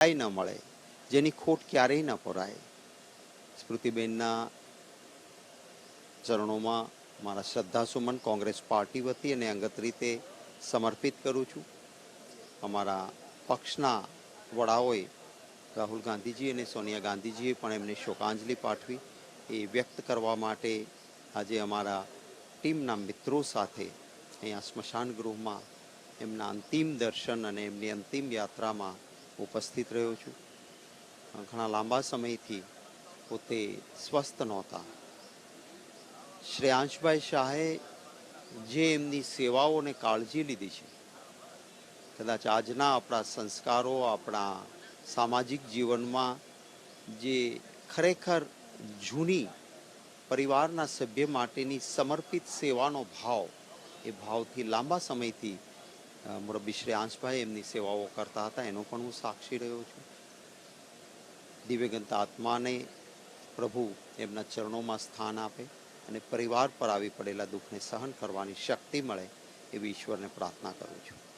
ક્યાંય ન મળે, જેની ખોટ ક્યારેય ન પરાય સ્મૃતિબેનના ચરણોમાં મારા શ્રદ્ધાસુમન કોંગ્રેસ પાર્ટી વતી અને અંગત રીતે સમર્પિત કરું છું. અમારા પક્ષના વડાઓએ રાહુલ ગાંધીજી અને સોનિયા ગાંધીજીએ પણ એમને શોકાંજલિ પાઠવી. એ વ્યક્ત કરવા માટે આજે અમારા ટીમના મિત્રો સાથે અહીંયા સ્મશાન ગૃહમાં એમના અંતિમ દર્શન અને એમની અંતિમ યાત્રામાં ઉપસ્થિત રહ્યો છું. ઘણા લાંબા સમયથી પોતે સ્વસ્થ નહોતા. શ્રેયાંશભાઈ શાહે જે એમની સેવાઓને કાળજી લીધી છે, કદાચ આજના આપણા સંસ્કારો, આપણા સામાજિક જીવનમાં જે ખરેખર જૂની પરિવારના સભ્ય માટેની સમર્પિત સેવાનો ભાવ, એ ભાવથી લાંબા સમયથી મુરબ્બી શ્રેયાંશભાઈ એમની સેવાઓ કરતા હતા, એનો પણ હું સાક્ષી રહ્યો છું. દિવ્યગંત આત્માને પ્રભુ એમના ચરણોમાં સ્થાન આપે અને પરિવાર પર આવી પડેલા દુઃખને સહન કરવાની શક્તિ મળે એવી ઈશ્વરને પ્રાર્થના કરું છું.